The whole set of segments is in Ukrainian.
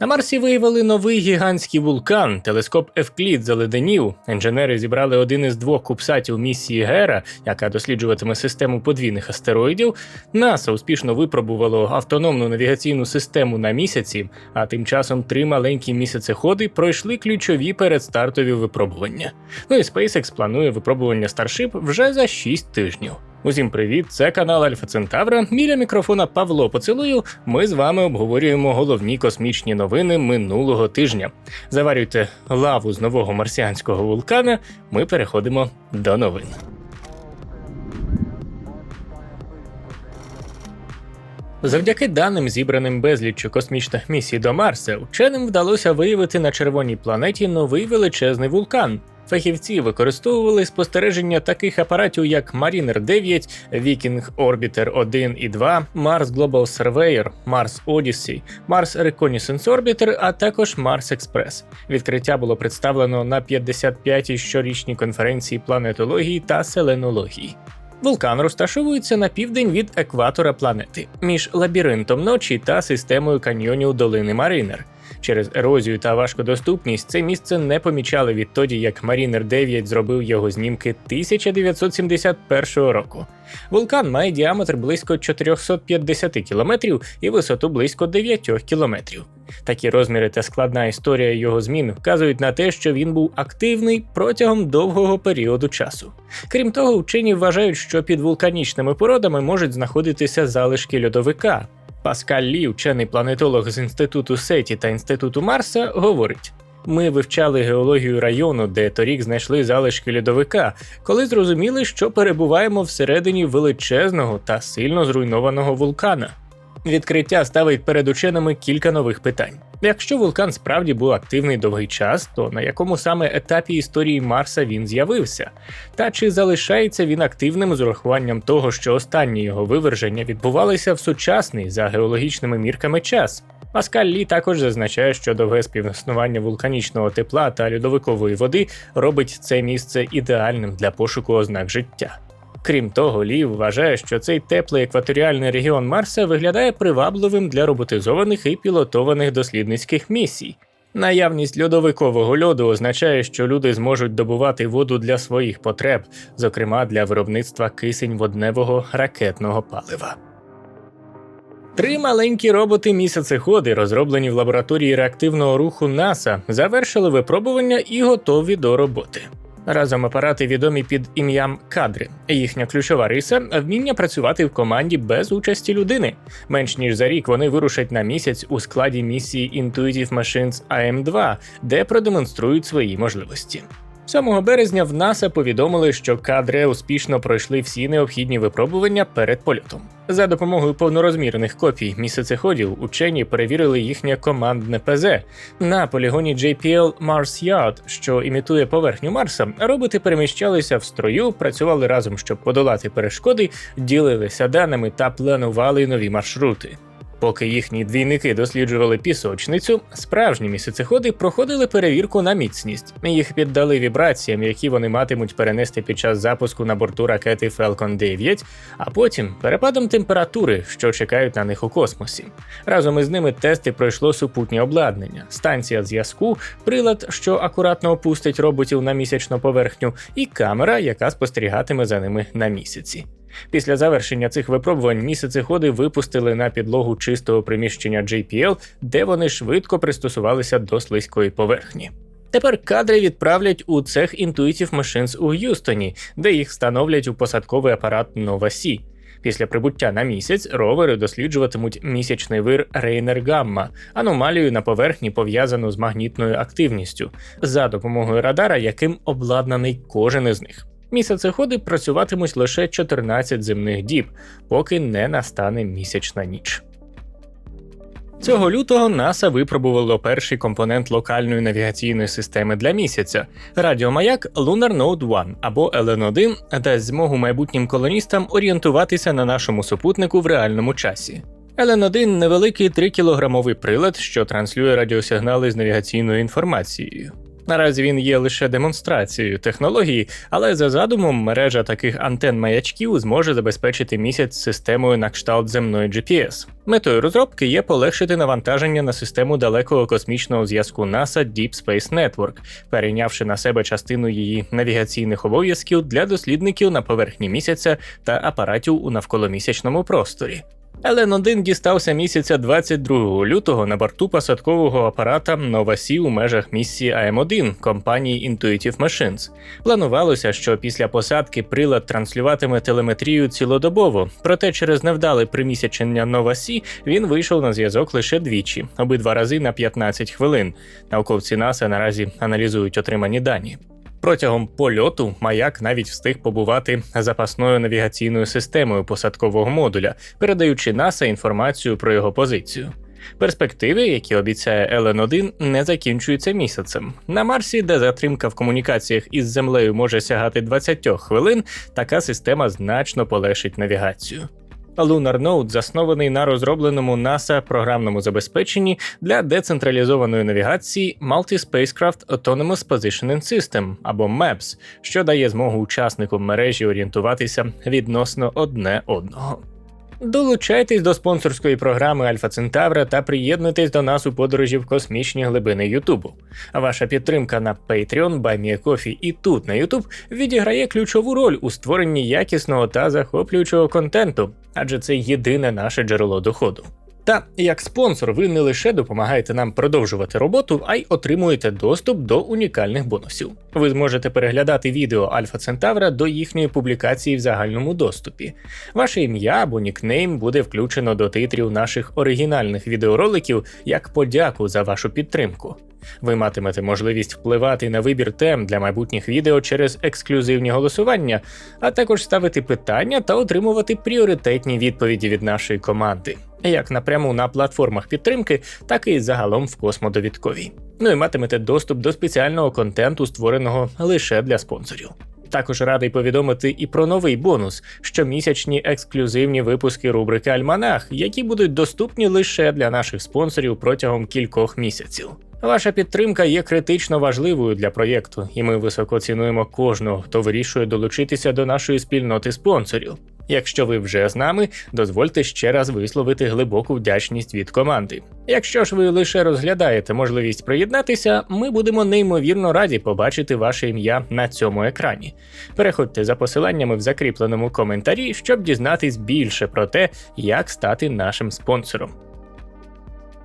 На Марсі виявили новий гігантський вулкан. Телескоп Евклід заледенів. Інженери зібрали один із двох кубсатів місії Гера, яка досліджуватиме систему подвійних астероїдів. НАСА успішно випробувало автономну навігаційну систему на місяці, а тим часом три маленькі місяцеходи пройшли ключові передстартові випробування. Ну і SpaceX планує випробування Starship вже за 6 тижнів. Усім привіт! Це канал Альфа Центавра. Біля мікрофона Павло Поцілую. Ми з вами обговорюємо головні космічні новини минулого тижня. Заварюйте лаву з нового марсіанського вулкана. Ми переходимо до новин. Завдяки даним, зібраним безліччю космічних місій до Марса, вченим вдалося виявити на червоній планеті новий величезний вулкан. Фахівці використовували спостереження таких апаратів, як Mariner 9, Viking Orbiter 1 і 2, Mars Global Surveyor, Mars Odyssey, Mars Reconnaissance Orbiter, а також Mars Express. Відкриття було представлено на 55-й щорічній конференції планетології та селенології. Вулкан розташовується на південь від екватора планети між лабіринтом ночі та системою каньйонів долини Маринер. Через ерозію та важкодоступність це місце не помічали відтоді, як Mariner 9 зробив його знімки 1971 року. Вулкан має діаметр близько 450 кілометрів і висоту близько 9 кілометрів. Такі розміри та складна історія його змін вказують на те, що він був активний протягом довгого періоду часу. Крім того, вчені вважають, що під вулканічними породами можуть знаходитися залишки льодовика. Паскаль Лі, вчений планетолог з інституту Сеті та інституту Марса, говорить: ми вивчали геологію району, де торік знайшли залишки льодовика, коли зрозуміли, що перебуваємо всередині величезного та сильно зруйнованого вулкана. Відкриття ставить перед ученими кілька нових питань. Якщо вулкан справді був активний довгий час, то на якому саме етапі історії Марса він з'явився? Та чи залишається він активним з урахуванням того, що останні його виверження відбувалися в сучасний за геологічними мірками час? Паскаль Лі також зазначає, що довге співіснування вулканічного тепла та льодовикової води робить це місце ідеальним для пошуку ознак життя. Крім того, Лі вважає, що цей теплий екваторіальний регіон Марса виглядає привабливим для роботизованих і пілотованих дослідницьких місій. Наявність льодовикового льоду означає, що люди зможуть добувати воду для своїх потреб, зокрема для виробництва кисень водневого ракетного палива. Три маленькі роботи місяцеходи, розроблені в лабораторії реактивного руху НАСА, завершили випробування і готові до роботи. Разом апарати відомі під ім'ям кадри. Їхня ключова риса вміння працювати в команді без участі людини. Менш ніж за рік вони вирушать на місяць у складі місії Intuitive Machines AM2, де продемонструють свої можливості. 7 березня в НАСА повідомили, що кадри успішно пройшли всі необхідні випробування перед польотом. За допомогою повнорозмірних копій місяцеходів учені перевірили їхнє командне ПЗ на полігоні JPL Mars Yard, що імітує поверхню Марса. Роботи переміщалися в строю, працювали разом, щоб подолати перешкоди, ділилися даними та планували нові маршрути. Поки їхні двійники досліджували пісочницю, справжні місяцеходи проходили перевірку на міцність. Їх піддали вібраціям, які вони матимуть перенести під час запуску на борту ракети Falcon 9, а потім перепадом температури, що чекають на них у космосі. Разом із ними тести пройшло супутнє обладнання, станція зв'язку, прилад, що акуратно опустить роботів на місячну поверхню, і камера, яка спостерігатиме за ними на місяці. Після завершення цих випробувань місяцеходи випустили на підлогу чистого приміщення JPL, де вони швидко пристосувалися до слизької поверхні. Тепер кадри відправлять у цех Intuitive Machines у Г'юстоні, де їх встановлять у посадковий апарат Nova C. Після прибуття на місяць ровери досліджуватимуть місячний вир Рейнер Гамма, аномалію на поверхні пов'язану з магнітною активністю, за допомогою радара, яким обладнаний кожен із них. Місяцеходи працюватимуть лише 14 земних діб, поки не настане місячна ніч. Цього лютого НАСА випробувало перший компонент локальної навігаційної системи для місяця. Радіомаяк Lunar Node 1 або LN1 дасть змогу майбутнім колоністам орієнтуватися на нашому супутнику в реальному часі. LN1 невеликий 3-кілограмовий прилад, що транслює радіосигнали з навігаційною інформацією. Наразі він є лише демонстрацією технології, але за задумом мережа таких антен маячків зможе забезпечити місяць системою на кшталт земної GPS. Метою розробки є полегшити навантаження на систему далекого космічного зв'язку NASA Deep Space Network, перейнявши на себе частину її навігаційних обов'язків для дослідників на поверхні місяця та апаратів у навколомісячному просторі. Елен 1 дістався місяця 22 лютого на борту посадкового апарата Новасі у межах місії АМ1 компанії Intuitive Machines. Планувалося, що після посадки прилад транслюватиме телеметрію цілодобово, проте через невдале примісячення Новасі він вийшов на зв'язок лише двічі, обидва рази на 15 хвилин. Науковці НАСА наразі аналізують отримані дані. Протягом польоту маяк навіть встиг побувати запасною навігаційною системою посадкового модуля, передаючи НАСА інформацію про його позицію. Перспективи, які обіцяє Елен 1 не закінчуються місяцем. На Марсі, де затримка в комунікаціях із землею може сягати 20 хвилин, така система значно полегшить навігацію. Lunar Node заснований на розробленому NASA програмному забезпеченні для децентралізованої навігації Multi-Spacecraft Autonomous Positioning System або MAPS, що дає змогу учасникам мережі орієнтуватися відносно одне одного. Долучайтесь до спонсорської програми Альфа Центавра та приєднуйтесь до нас у подорожі в космічні глибини Ютубу. Ваша підтримка на Patreon, BuyMeACoffee і тут на YouTube відіграє ключову роль у створенні якісного та захоплюючого контенту, адже це єдине наше джерело доходу. Та як спонсор, ви не лише допомагаєте нам продовжувати роботу, а й отримуєте доступ до унікальних бонусів. Ви зможете переглядати відео Альфа Центавра до їхньої публікації в загальному доступі. Ваше ім'я або нікнейм буде включено до титрів наших оригінальних відеороликів як подяку за вашу підтримку. Ви матимете можливість впливати на вибір тем для майбутніх відео через ексклюзивні голосування, а також ставити питання та отримувати пріоритетні відповіді від нашої команди, як напряму на платформах підтримки, так і загалом в космодовідковій. Ну і матимете доступ до спеціального контенту, створеного лише для спонсорів. Також радий повідомити і про новий бонус: щомісячні ексклюзивні випуски рубрики Альманах, які будуть доступні лише для наших спонсорів протягом кількох місяців. Ваша підтримка є критично важливою для проєкту, і ми високо цінуємо кожного, хто вирішує долучитися до нашої спільноти спонсорів. Якщо ви вже з нами, дозвольте ще раз висловити глибоку вдячність від команди. Якщо ж ви лише розглядаєте можливість приєднатися, ми будемо неймовірно раді побачити ваше ім'я на цьому екрані. Переходьте за посиланнями в закріпленому коментарі, щоб дізнатись більше про те, як стати нашим спонсором.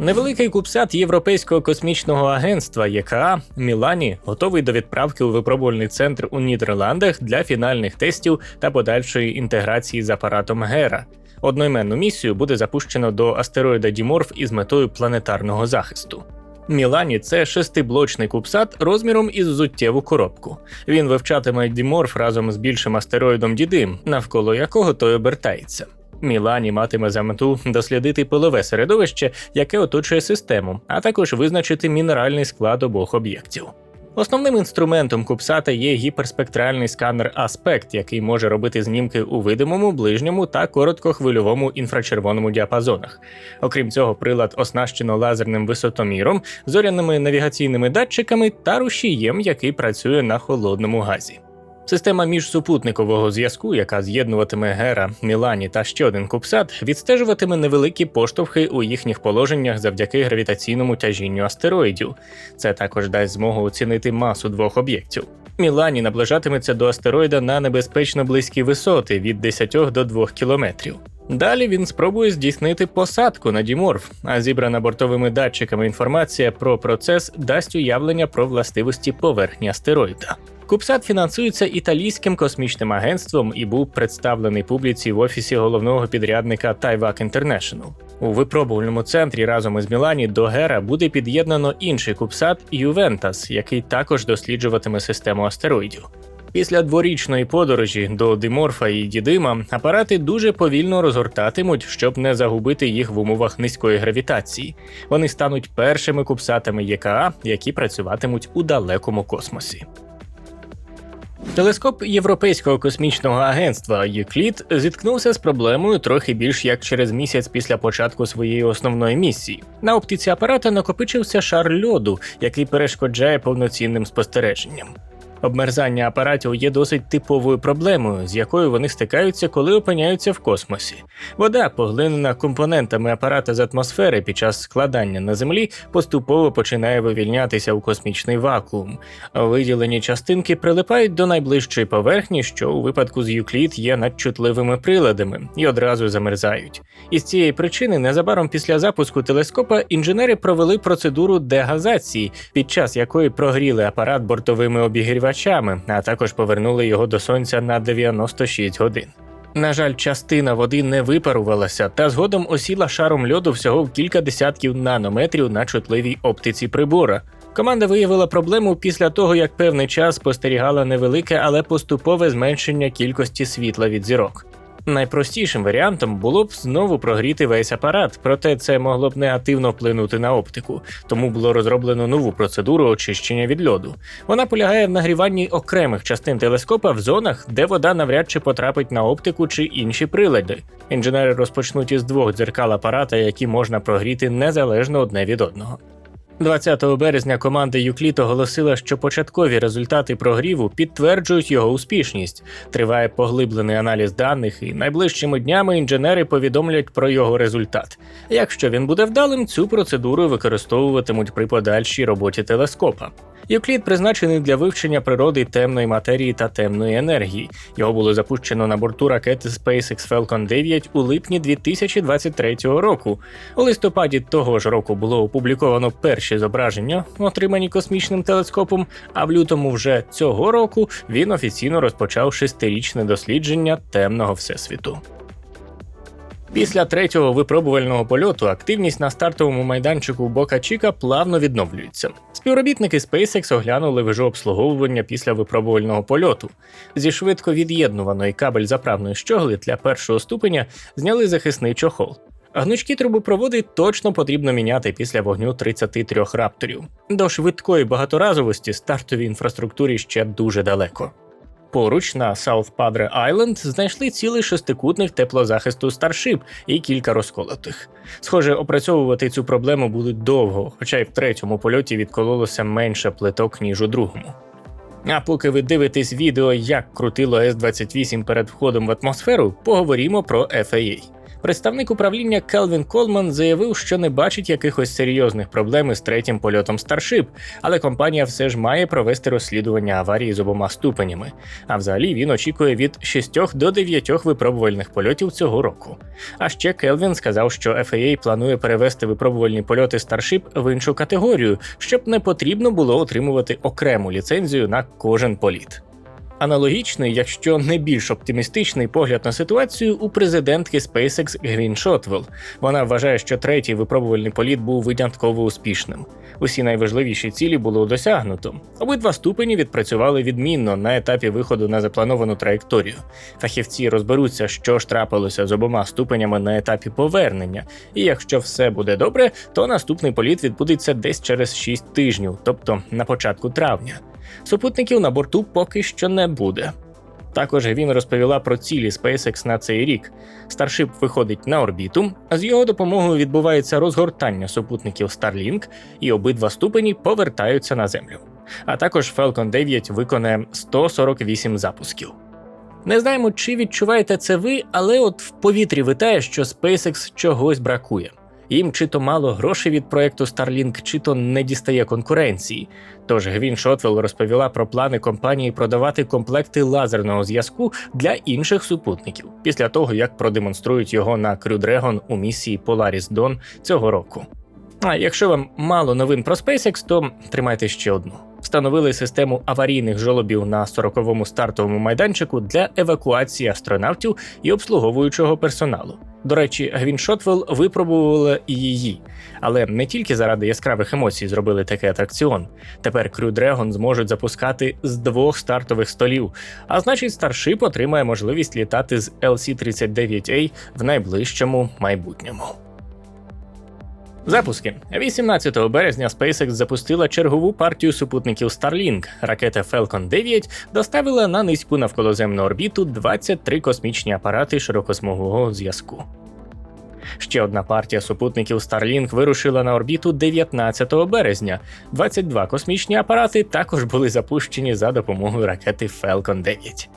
Невеликий кубсат Європейського космічного агентства ЄКА Мілані готовий до відправки у випробувальний центр у Нідерландах для фінальних тестів та подальшої інтеграції з апаратом Гера. Одноіменну місію буде запущено до астероїда Діморф із метою планетарного захисту. Мілані це шестиблочний кубсат розміром із зуттєву коробку. Він вивчатиме Діморф разом з більшим астероїдом Дідим, навколо якого той обертається. Мілані матиме за мету дослідити пилове середовище, яке оточує систему, а також визначити мінеральний склад обох об'єктів. Основним інструментом Кубсата є гіперспектральний сканер Аспект, який може робити знімки у видимому, ближньому та короткохвильовому інфрачервоному діапазонах. Окрім цього, прилад оснащено лазерним висотоміром, зоряними навігаційними датчиками та рушієм, який працює на холодному газі. Система міжсупутникового зв'язку, яка з'єднуватиме Гера, Мілані та ще один кубсат, відстежуватиме невеликі поштовхи у їхніх положеннях завдяки гравітаційному тяжінню астероїдів. Це також дасть змогу оцінити масу двох об'єктів. Мілані наближатиметься до астероїда на небезпечно близькі висоти від 10 до 2 кілометрів. Далі він спробує здійснити посадку на Діморф, а зібрана бортовими датчиками інформація про процес дасть уявлення про властивості поверхні астероїда. Кубсат фінансується італійським космічним агентством і був представлений публіці в офісі головного підрядника Taiwak International. У випробувальному центрі разом із Мілані до Гера буде під'єднано інший кубсат Ювентас, який також досліджуватиме систему астероїдів. Після дворічної подорожі до Диморфа і Дідима апарати дуже повільно розгортатимуть, щоб не загубити їх в умовах низької гравітації. Вони стануть першими кубсатами ЄКА, які працюватимуть у далекому космосі. Телескоп Європейського космічного агентства Юклід зіткнувся з проблемою трохи більш як через місяць після початку своєї основної місії. На оптиці апарата накопичився шар льоду, який перешкоджає повноцінним спостереженням. Обмерзання апаратів є досить типовою проблемою, з якою вони стикаються, коли опиняються в космосі. Вода, поглинена компонентами апарата з атмосфери під час складання на землі, поступово починає вивільнятися у космічний вакуум. Виділені частинки прилипають до найближчої поверхні, що у випадку з Юклід є надчутливими приладами, і одразу замерзають. Із цієї причини незабаром після запуску телескопа інженери провели процедуру дегазації, під час якої прогріли апарат бортовими обігрівачами, а також повернули його до сонця на 96 годин. На жаль, частина води не випарувалася та згодом осіла шаром льоду всього в кілька десятків нанометрів на чутливій оптиці прибора. Команда виявила проблему після того, як певний час спостерігала невелике, але поступове зменшення кількості світла від зірок. Найпростішим варіантом було б знову прогріти весь апарат, проте це могло б негативно вплинути на оптику, тому було розроблено нову процедуру очищення від льоду. Вона полягає в нагріванні окремих частин телескопа в зонах, де вода навряд чи потрапить на оптику чи інші прилади. Інженери розпочнуть із двох дзеркал апарата, які можна прогріти незалежно одне від одного. 20 березня команда Юкліт оголосила, що початкові результати прогріву підтверджують його успішність. Триває поглиблений аналіз даних, і найближчими днями інженери повідомлять про його результат. Якщо він буде вдалим, цю процедуру використовуватимуть при подальшій роботі телескопа. Юклід призначений для вивчення природи темної матерії та темної енергії. Його було запущено на борту ракети SpaceX Falcon 9 у липні 2023 року. У листопаді того ж року було опубліковано перші зображення, отримані космічним телескопом. А в лютому вже цього року він офіційно розпочав шестирічне дослідження темного всесвіту. Після третього випробувального польоту активність на стартовому майданчику Бока Чіка плавно відновлюється. Співробітники SpaceX оглянули вежу обслуговування після випробувального польоту. Зі швидко від'єднуваної кабель заправної щогли для першого ступеня зняли захисний чохол. Гнучкі трубопроводи точно потрібно міняти після вогню 33 рапторів. До швидкої багаторазовості стартовій інфраструктурі ще дуже далеко. Поруч на South Padre Island знайшли цілий шестикутник теплозахисту Starship і кілька розколотих. Схоже, опрацьовувати цю проблему будуть довго, хоча й в третьому польоті відкололося менше плиток, ніж у другому. А поки ви дивитесь відео, як крутило С-28 перед входом в атмосферу, поговоримо про FAA. Представник управління Келвін Колман заявив, що не бачить якихось серйозних проблем із третім польотом Starship, але компанія все ж має провести розслідування аварії з обома ступенями. А взагалі він очікує від 6 до 9 випробувальних польотів цього року. А ще Келвін сказав, що FAA планує перевести випробувальні польоти Starship в іншу категорію, щоб не потрібно було отримувати окрему ліцензію на кожен політ. Аналогічний, якщо не більш оптимістичний погляд на ситуацію у президентки SpaceX Гвін Шотвелл. Вона вважає, що третій випробувальний політ був винятково успішним. Усі найважливіші цілі було досягнуто. Обидва ступені відпрацювали відмінно на етапі виходу на заплановану траєкторію. Фахівці розберуться, що ж трапилося з обома ступенями на етапі повернення. І якщо все буде добре, то наступний політ відбудеться десь через 6 тижнів, тобто на початку травня. Супутників на борту поки що не буде. Також він розповіла про цілі SpaceX на цей рік. Starship виходить на орбіту, а з його допомогою відбувається розгортання супутників Starlink, і обидва ступені повертаються на землю. А також Falcon 9 виконає 148 запусків. Не знаємо, чи відчуваєте це ви, але от в повітрі витає, що SpaceX чогось бракує. Їм чи то мало грошей від проекту Starlink, чи то не дістає конкуренції. Тож Гвін Шотвелл розповіла про плани компанії продавати комплекти лазерного зв'язку для інших супутників після того, як продемонструють його на Crew Dragon у місії Polaris Dawn цього року. А якщо вам мало новин про SpaceX, то тримайте ще одну. Встановили систему аварійних жолобів на 40-му стартовому майданчику для евакуації астронавтів і обслуговуючого персоналу. До речі, Гвін Шотвелл випробувала і її, але не тільки заради яскравих емоцій зробили такий атракціон. Тепер Crew Dragon зможуть запускати з двох стартових столів, а значить, Starship отримає можливість літати з LC-39A в найближчому майбутньому. Запуски 18 березня SpaceX запустила чергову партію супутників Starlink. Ракета Falcon 9 доставила на низьку навколоземну орбіту 23 космічні апарати широкосмугового зв'язку. Ще одна партія супутників Starlink вирушила на орбіту 19 березня. 22 космічні апарати також були запущені за допомогою ракети Falcon 9.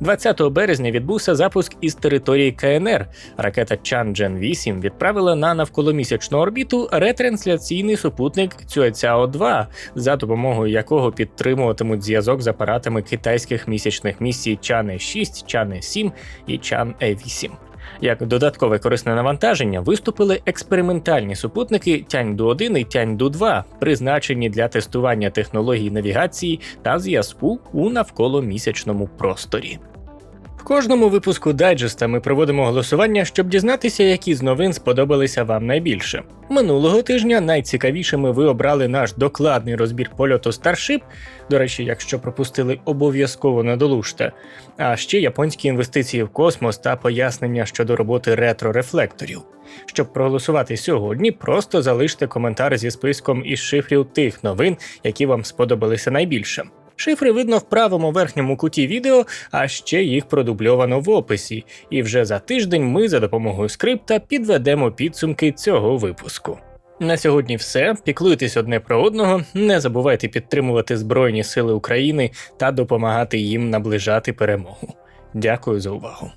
20 березня відбувся запуск із території КНР. Ракета Чанджен 8 відправила на навколомісячну орбіту ретрансляційний супутник Цюецяо 2 за допомогою якого підтримуватимуть зв'язок з апаратами китайських місячних місій Чане 6, Чане 7 і Чан Е 8 як додаткове корисне навантаження виступили експериментальні супутники Тяньду 1 і Тяньду 2, призначені для тестування технологій навігації та зв'язку у навколомісячному просторі. Кожному випуску дайджеста ми проводимо голосування, щоб дізнатися, які з новин сподобалися вам найбільше. Минулого тижня найцікавішими ви обрали наш докладний розбір польоту Starship, до речі, якщо пропустили, обов'язково надолужте. А ще японські інвестиції в космос та пояснення щодо роботи ретро-рефлекторів. Щоб проголосувати сьогодні, просто залиште коментар зі списком із шифрів тих новин, які вам сподобалися найбільше. Шифри видно в правому верхньому куті відео, а ще їх продубльовано в описі. І вже за тиждень ми за допомогою скрипта підведемо підсумки цього випуску. На сьогодні все. Піклуйтесь одне про одного, не забувайте підтримувати Збройні Сили України та допомагати їм наближати перемогу. Дякую за увагу.